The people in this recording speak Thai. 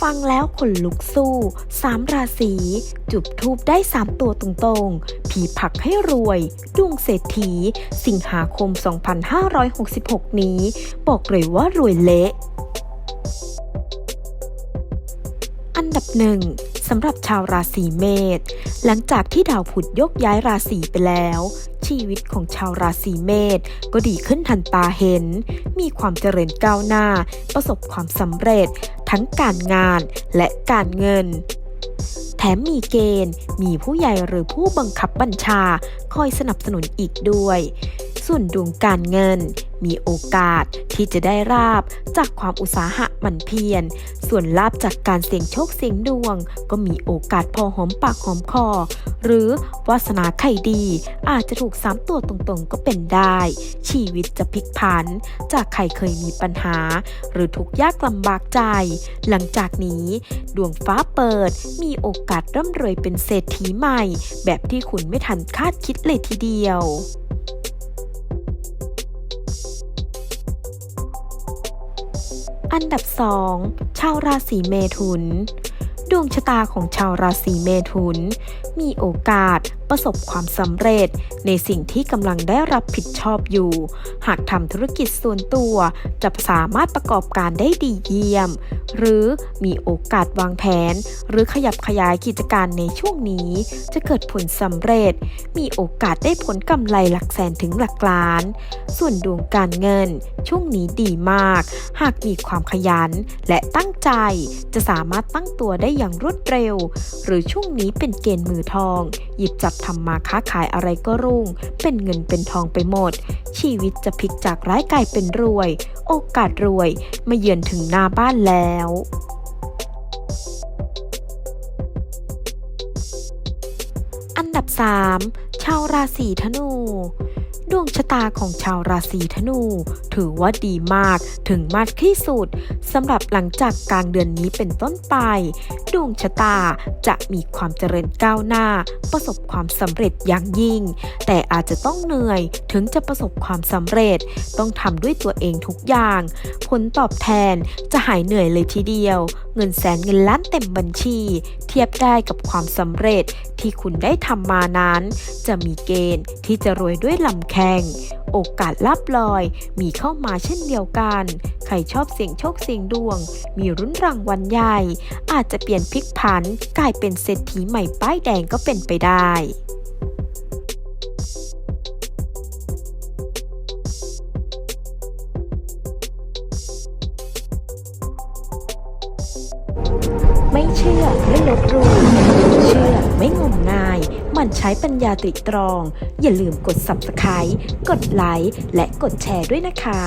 ฟังแล้วขนลุกสู้สามราศีจุบทูบได้สามตัวตรงๆ ผีผักให้รวยดวงเศรษฐี สิงหาคม 2566 นี้ บอกเลยว่ารวยเละ อันดับหนึ่ง สำหรับชาวราศีเมษหลังจากที่ดาวผุดยกย้ายราศีไปแล้ว ชีวิตของชาวราศีเมษก็ดีขึ้นทันตาเห็น มีความเจริญก้าวหน้า ประสบความสำเร็จ ทั้งการงานและการเงิน แถมมีเกณฑ์ มีผู้ใหญ่หรือผู้บังคับบัญชา คอยสนับสนุนอีกด้วย ส่วนดวงการเงิน มีโอกาสที่จะได้ราบจากความอุตสาหะหมั่นเพียร ส่วนลาบจากการเสี่ยงโชคเสี่ยงดวง ก็มีโอกาสพอหอมปากหอมคอ หรือวาสนาใครดี อาจจะถูกสามตัวตรงๆก็เป็นได้ ชีวิตจะพลิกผัน จากใครเคยมีปัญหา หรือทุกข์ยากลำบากใจ หลังจากนี้ ดวงฟ้าเปิด มีโอกาสร่ำรวยเป็นเศรษฐีใหม่ แบบที่คุณไม่ทันคาดคิดเลยทีเดียว อันดับ 2 ชาวราศีเมถุน ดวงชะตาของชาวราศีเมถุน มีโอกาสประสบความสำเร็จในสิ่งที่กำลังได้รับผิดชอบอยู่ หากทำธุรกิจส่วนตัว จะสามารถประกอบการได้ดีเยี่ยม หรือมีโอกาสวางแผน หรือขยับขยายกิจการในช่วงนี้ จะเกิดผลสำเร็จ มีโอกาสได้ผลกำไรหลักแสนถึงหลักล้าน ส่วนดวงการเงิน ช่วงนี้ดีมาก หากมีความขยันและตั้งใจ จะสามารถตั้งตัวได้อย่างรวดเร็ว หรือช่วงนี้เป็นเกณฑ์มือทอง หยิบจับทำมาค้าขายอะไรก็รุ่ง เป็นเงินเป็นทองไปหมด ชีวิตจะพลิกจากร้ายกลายเป็นรวย โอกาสรวยมาเยือนถึงหน้าบ้านแล้วอันดับ 3 ชาวราศีธนู ดวงชะตาของชาวราศีธนู ถือว่าดีมากถึงมากที่สุดสำหรับหลังจากกลางเดือนนี้เป็นต้นไป ดวงชะตาจะมีความเจริญก้าวหน้า ประสบความสำเร็จอย่างยิ่ง แต่อาจจะต้องเหนื่อยถึงจะประสบความสำเร็จ ต้องทำด้วยตัวเองทุกอย่าง ผลตอบแทนจะหายเหนื่อยเลยทีเดียว เงินแสนเงินล้านเต็มบัญชี เทียบได้กับความสำเร็จที่คุณได้ทำมานั้น จะมีเกณฑ์ที่จะรวยด้วยลำแขง โอกาสลับลอย มีเข้ามาเช่นเดียวกัน ใครชอบเสี่ยงโชคเสี่ยงดวง มีรุ้นรางวัลใหญ่ อาจจะเปลี่ยนพลิกผัน กลายเป็นเศรษฐีใหม่ป้ายแดงก็เป็นไปได้ไม่เชื่อไม่ลบหลู่เชื่อไม่งมงาย มันใช้ปัญญาตริตรอง อย่าลืมกด subscribe กดไลค์และกดแชร์ด้วยนะคะ